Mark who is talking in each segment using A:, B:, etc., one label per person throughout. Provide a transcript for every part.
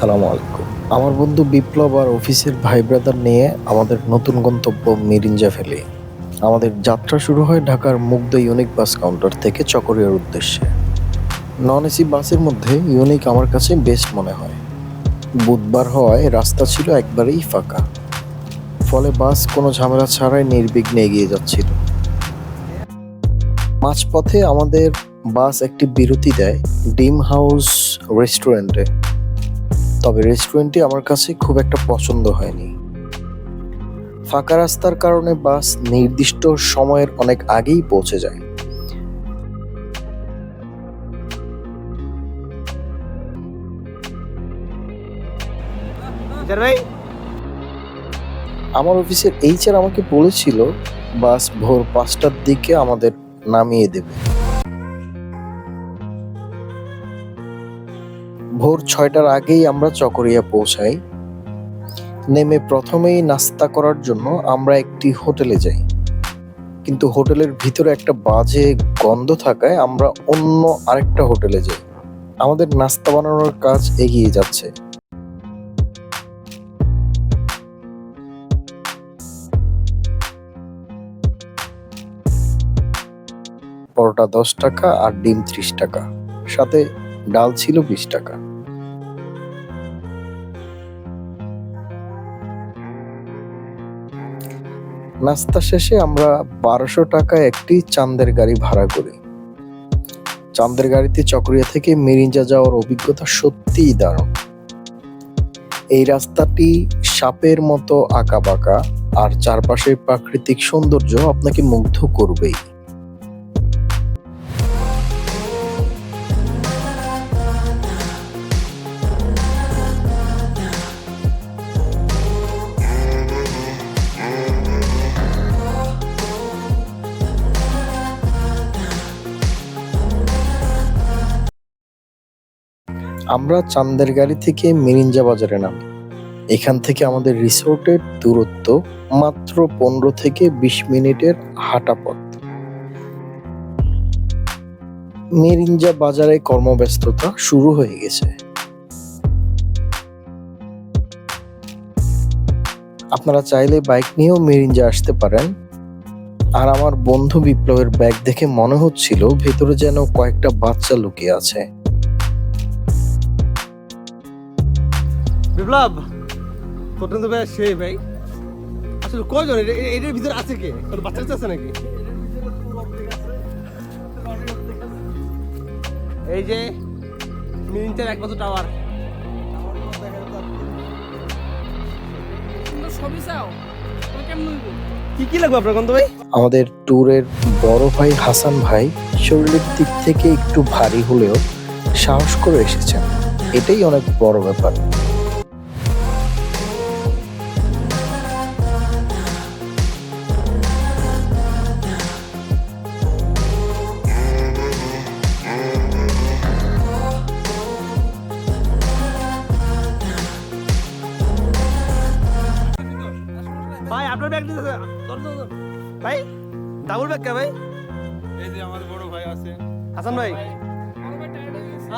A: আসসালামু আলাইকুম। আমার বন্ধু বিপ্লব আর অফিসের ভাই ব্রাদার নিয়ে আমাদের নতুন গন্তব্য মিরিঞ্জা ভ্যালি। আমাদের যাত্রা শুরু হয় ঢাকার মুগ্ধ ইউনিক বাস কাউন্টার থেকে চকরিয়ার উদ্দেশ্যে। নন এসি বাসের মধ্যে ইউনিক আমার কাছে বেস্ট মনে হয়। বুধবার হওয়ায় রাস্তা ছিল একবারেই ফাঁকা। ফলে বাস কোনো ঝামেলা ছাড়াই নির্বিঘ্নে এগিয়ে যাচ্ছিল। মাঝপথে আমাদের বাস একটি বিরতি দেয় ডিম হাউস রেস্টুরেন্টে। তবে রেস্টুরেন্টটি আমার কাছে খুব একটা পছন্দ হয়নি। ফাঁকা রাস্তার কারণে বাস নির্দিষ্ট সময়ের অনেক আগেই পৌঁছে যায়। আমার অফিসের এইচআর আমাকে বলেছিল বাস ভোর পাঁচটার দিকে আমাদের নামিয়ে দেবে। ভোর ছয়টার আগেই আমরা চকরিয়া পৌঁছাই। নেমে প্রথমেই নাস্তা করার জন্য আমরা একটি হোটেলে যাই। কিন্তু হোটেলের ভিতরে একটা বাজে গন্ধ থাকায় আমরা অন্য আরেকটা হোটেলে যাই। আমাদের নাস্তা বানানোর কাজ এগিয়ে যাচ্ছে। পরোটা দশ টাকা আর ডিম ত্রিশ টাকা, সাথে ডাল ছিল বিশ টাকা। নাস্তা শেষে আমরা বারোশো টাকা একটি চান্দের গাড়ি ভাড়া করি। চান্দের গাড়িতে চকরিয়া থেকে মেরিঞ্জা যাওয়ার অভিজ্ঞতা সত্যিই দারুণ। এই রাস্তাটি সাপের মতো আঁকা বাঁকা আর চারপাশের প্রাকৃতিক সৌন্দর্য আপনাকে মুগ্ধ করবেই। আমরা চান্দের গাড়ি থেকে মিরিঞ্জা বাজারে নামি। এখান থেকে আমাদের রিসোর্টের দূরত্ব মাত্র পনেরো থেকে বিশ মিনিটের হাঁটা পথ। মিরিঞ্জা বাজারে কর্মব্যস্ততা শুরু হয়ে গেছে। আপনারা চাইলে বাইক নিয়েও মিরিঞ্জা আসতে পারেন। আর আমার বন্ধু বিপ্লবের ব্যাগ দেখে মনে হচ্ছিল ভেতরে যেন কয়েকটা বাচ্চা লুকিয়ে আছে।
B: বিপ্লব পর্যন্ত ভাই সেই ভাই। আসলে কয়জন? এটার ভিতরে আছে কে? ওর বাচ্চা আছে নাকি? এই যে মিনিটের এক বছর টাওয়ার। কি কি লাগবে আপনার গন্ধ ভাই?
A: আমাদের ট্যুরের বড় ভাই হাসান ভাই শরীরের দিক থেকে একটু ভারী হলেও সাহস করে এসেছেন। এটাই অনেক বড় ব্যাপার।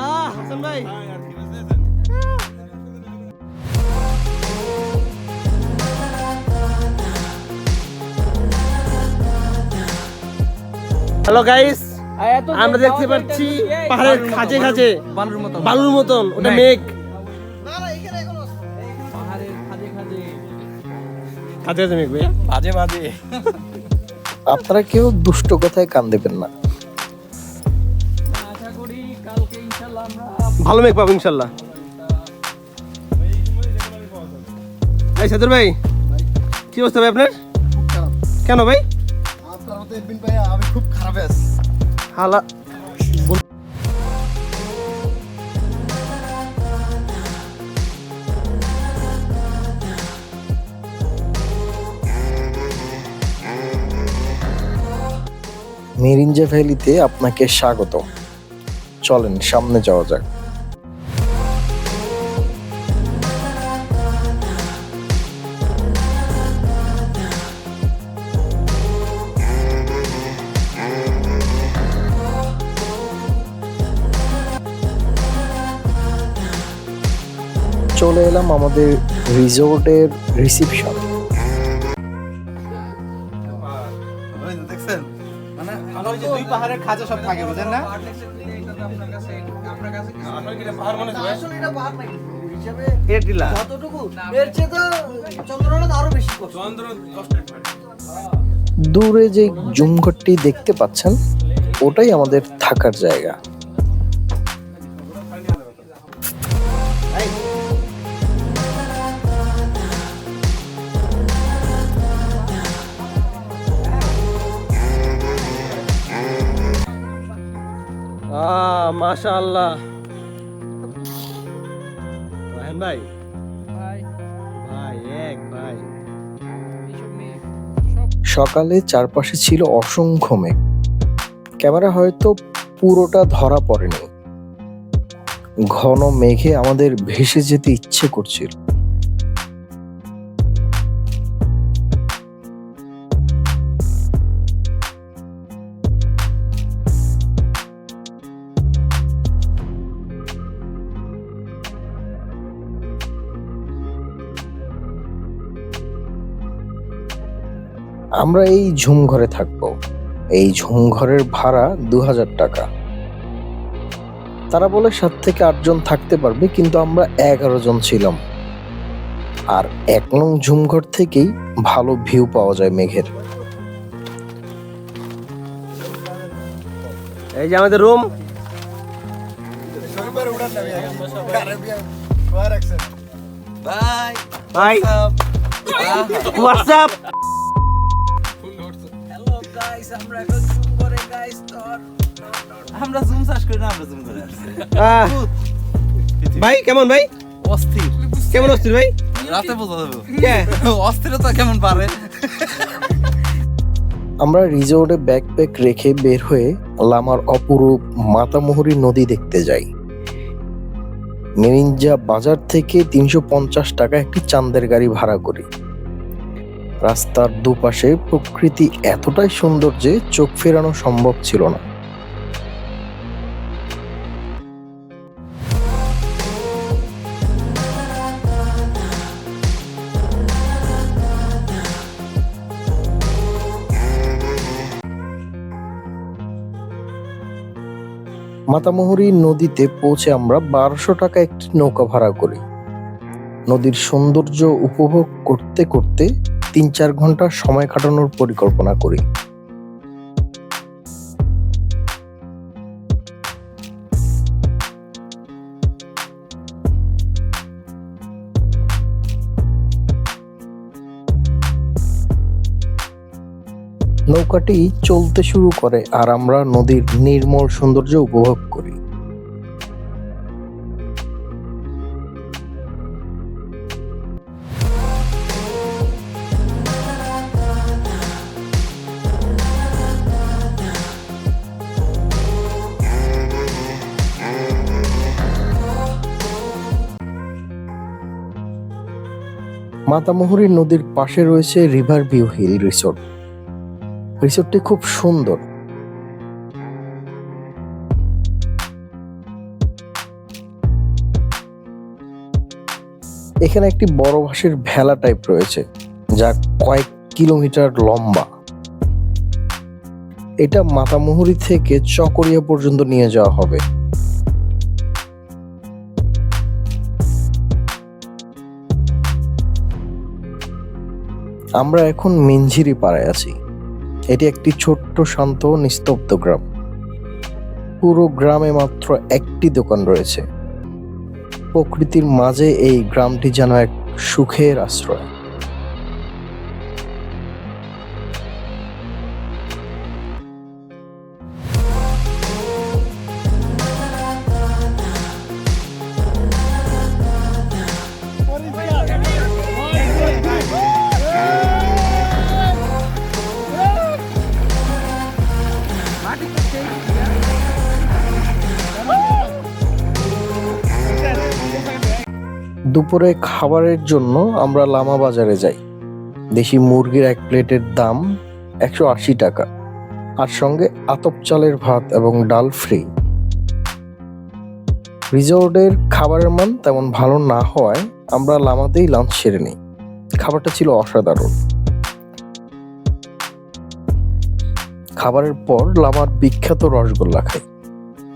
B: আহ হাসান ভাই
C: ভাই আর কি বুঝতেছেন
B: হ্যালো গাইস আমরা দেখতে পাচ্ছি পাহাড়ের খাঁজে খাঁজে
D: বালুর মতো।
B: বালুর মতন ওটা
D: মেঘ।
B: খাঁজে খাঁজে মেঘ ভাইয়া।
C: মাঝে মাঝে।
A: আপনারা কেউ দুষ্ট কথায় কান দেবেন না।
B: ভালো মেঘ পাবো, ইনশাল্লাহ। এই সাদুর ভাই, কি অবস্থা ভাই আপনার? কেন ভাই?
C: আমি খুব খারাপ
B: হালা
A: মিরিঞ্জা ভ্যালিতে আপনাকে স্বাগত চলেন, সামনে যাওয়া যাক।
E: কষ্ট
C: চন্দ্র কষ্টের পাহাড়
A: দূরে যে জুমঘরটি দেখতে পাচ্ছেন ওটাই আমাদের থাকার জায়গা।
B: রাহেন ভাই?
D: ভাই।
B: ভাই এক ভাই।
A: সকালে চারপাশে ছিল অসংখ্য মেঘ। ক্যামেরা হয়তো পুরোটা ধরা পড়েনি। ঘন মেঘে আমাদের ভেসে যেতে ইচ্ছে করছিল। আমরা এই ঝুম ঘরে থাকব। এই ঝুম ঘরের ভাড়া দু হাজার টাকা। তারা বলে সাত থেকে আটজন থাকতে পারবে কিন্তু আমরা এগারো জন ছিলাম। আর এক নং ঝুমঘর থেকেই ভালো ভিউ পাওয়া যায় মেঘের।
B: এই যে আমাদের রুম। হোয়াটসঅ্যাপ
E: গাইস আমরা এখন জুম করে গাইস তোর
F: আমরা জুম চাষ করি না আমরা জুম করে আসছি
B: ভাই কেমন ভাই?
F: অস্থির।
B: কেমন অস্থির ভাই?
F: রাতে বোঝা যাবে। অস্থিরতা কেমন পারে
A: আমরা রিসোর্টে ব্যাকপ্যাক রেখে বের হয়ে লামার অপরূপ মাতামুহুরী নদী দেখতে যাই। মেরিঞ্জা বাজার থেকে তিনশো পঞ্চাশ টাকা একটি চান্দের গাড়ি ভাড়া করি। রাস্তার দুপাশে প্রকৃতি এতটাই সুন্দর যে চোখ ফেরানো সম্ভব ছিল না। মাতামুহুরী নদীতে পৌঁছে আমরা বারোশো টাকা একটি নৌকা ভাড়া করি। নদীর সৌন্দর্য উপভোগ করতে করতে তিন চার ঘণ্টা সময় কাটানোর পরিকল্পনা করি। নৌকাটি চলতে শুরু করে আর আমরা নদীর নির্মল সৌন্দর্য উপভোগ করি। মাতামুহুরী নদীর পাশে রয়েছে রিভার ভিউ হিল রিসোর্ট রিসোর্টটি খুব সুন্দর। এখানে একটি বড় ভাসের ভেলা টাইপ রয়েছে, যা কয়েক কিলোমিটার লম্বা। এটা মাতামুহুরী থেকে চকরিয়া পর্যন্ত নিয়ে যাওয়া হবে। আমরা এখন মিঞ্জিরি পাড়ায় আছি। এটি একটি ছোট্ট, শান্ত, নিস্তব্ধ গ্রাম। পুরো গ্রামে মাত্র একটি দোকান রয়েছে। প্রকৃতির মাঝে এই গ্রামটি যেন এক সুখের আশ্রয়। দুপুরে খাবারের জন্য আমরা লামা বাজারে যাই। দেশি মুরগির এক প্লেটের দাম একশো আশি টাকা আর সঙ্গে আতপ চালের ভাত এবং ডাল ফ্রি। রিসোর্টের খাবারের মান তেমন ভালো না হওয়ায় আমরা লামাতেই লাঞ্চ সেরে নিই। খাবারটা ছিল অসাধারণ। খাবারের পর লামার বিখ্যাত রসগোল্লা খাই।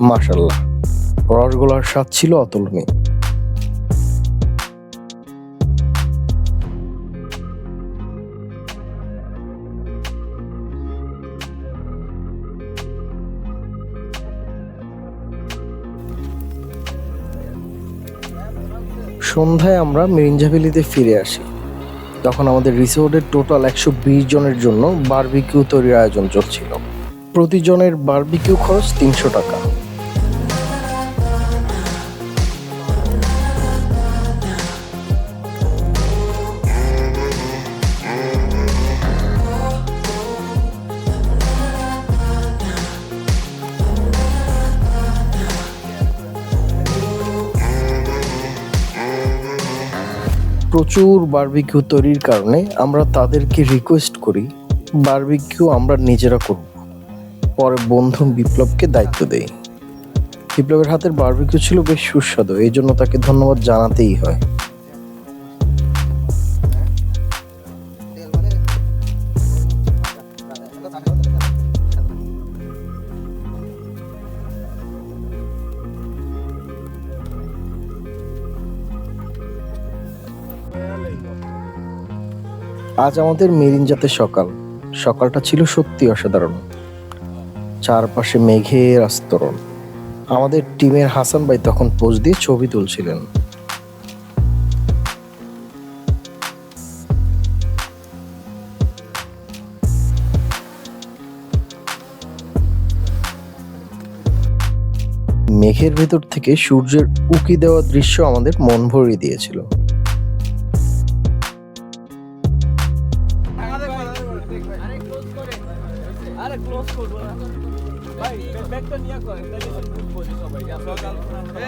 A: মাশাল্লাহ রসগোল্লার স্বাদ ছিল অতুলনীয়। সন্ধ্যায় আমরা মিরিঞ্জাভেলিতে ফিরে আসি। তখন আমাদের রিসোর্টের টোটাল একশো বিশ জনের জন্য বার্বিকিউ তৈরির আয়োজন চলছিল। প্রতিজনের বার্বিকিউ খরচ তিনশো টাকা। প্রচুর বার্বিকিউ তৈরির কারণে আমরা তাদেরকে রিকোয়েস্ট করি বার্বিকিউ আমরা নিজেরা করব। পরে বন্ধু বিপ্লবকে দায়িত্ব দেই। বিপ্লবের হাতের বার্বিকিউ ছিল বেশ সুস্বাদু, এই জন্য তাকে ধন্যবাদ জানাতেই হয়। আজ আমাদের মেরিনজাতে সকাল। সকালটা ছিল সত্যি অসাধারণ। চারপাশে মেঘের আস্তরণ। আমাদের টিমের হাসান ভাই তখন পোজ দিয়ে ছবি তুলছিলেন। মেঘের ভেতর থেকে সূর্যের উকি দেওয়া দৃশ্য আমাদের মন ভরিয়ে দিয়েছিল।
D: আরে ক্লোজ করব না। ভাই ব্যাগটা নিয়ে করেন তাহলে বুঝব যে সবাই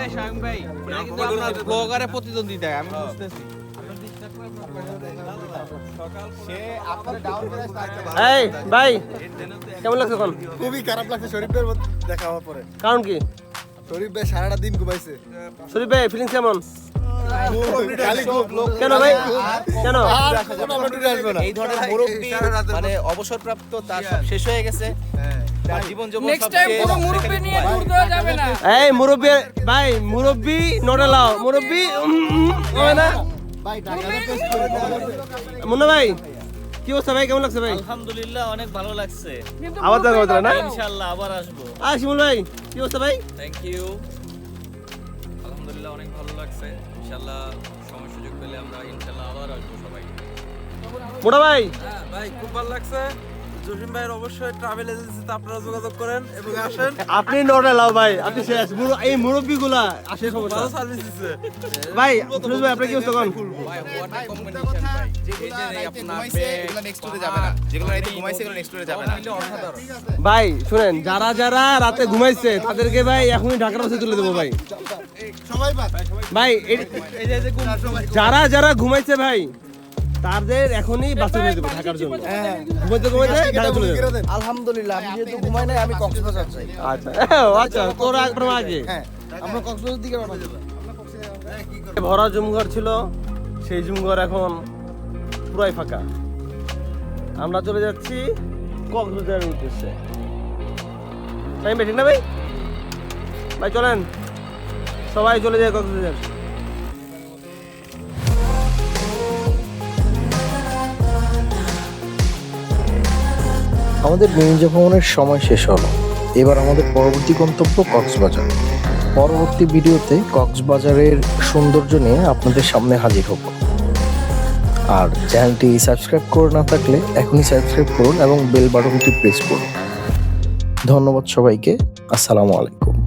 D: এই শাম ভাই কিন্তু আপনার ব্লগারে প্রতিদ্বন্দ্বিতা আমি বুঝতেছি।
B: এই ভাই কেমন লাগছে
C: খুবই খারাপ লাগছে শরীফের মধ্যে দেখা হওয়ার পরে।
B: কারণ কি?
C: শরীফ ভাই সারাটা দিন ঘুমাইছে।
B: শরীফ ভাই ফিলিংস কেমন। কেন ভাই? কেন?
G: এই ধরনের মুরব্বী মানে অবসরপ্রাপ্ত তার সব শেষ হয়ে গেছে।
B: এই মুরব্বী ভাই মুরব্বী মুরব্বী না? মুন্না ভাই কি অবস্থা ভাই? কেমন লাগছে ভাই?
G: আলহামদুলিল্লাহ অনেক ভালো লাগছে।
B: আবার দেখা হতো না?
G: ইনশাআল্লাহ আবার আসব।
B: আর ভাই কি অবস্থা ভাই?
H: থ্যাংক ইউ ইনশাল্লাহ সময় সুযোগ পেলে আমরা ইনশাল্লাহ আবার আসব সবাই।
B: ভাই।
I: হ্যাঁ, ভাই খুব ভালো লাগছে। জসিম ভাইয়ের অবশ্যই ট্রাভেল এজেন্সিতে আপনারা যোগাযোগ করেন এবং আসেন।
B: আপনি ভাই। আপনি শেষ এই মুরব্বী গুলা আসে সমস্যা
I: ভালো সার্ভিস দিচ্ছে
B: ভাই ভাই আপনার কি কোন?
H: ভাই
G: নেক্সট টুরে যাবে না। যেগুলো রাইতে ঘুমাইছে এগুলো নেক্সট টুরে যাবে না।
B: ভাই শুনেন যারা যারা রাতে ঘুমাইছে তাদেরকে ভাই এখনই ঢাকার কাছে তুলে দেবো ভাই।
C: সবাই
B: ভাই যারা যারা ঘুমাইছে ভাই তাদের এখনই বাসে তুলে দেবো ঢাকার জন্য। ঘুমাইতে ঘুমাইতে ঢাকা তুলে দেবো
E: আলহামদুলিল্লাহ আমি যেহেতু ঘুমাই নাই আমি কক্সবাজার যাই
B: আচ্ছা। আচ্ছা তোর একদম আগে।
E: হ্যাঁ আমরা কক্সবাজার দিকে রওনা দেবো।
B: ভরা জুমঘর ছিল সেই জুমঘর এখন পুরাই ফাঁকা। আমরা চলে যাচ্ছি কক্সবাজারের উদ্দেশ্যে। তাই ভাই ঠিক না ভাই? ভাই চলেন। সবাই চলে যায় কক্সবাজার।
A: আমাদের নিরঞ্জা ভ্রমণের সময় শেষ হলো। এবার আমাদের পরবর্তী গন্তব্য কক্সবাজার। পরবর্তী ভিডিওতে কক্সবাজারের সৌন্দর্য নিয়ে আপনাদের সামনে হাজির হব। আর চ্যানেলটি সাবস্ক্রাইব করে না থাকলে এখনই সাবস্ক্রাইব করুন এবং বেল বাটনটি প্রেস করুন। ধন্যবাদ সবাইকে। আসসালামু আলাইকুম।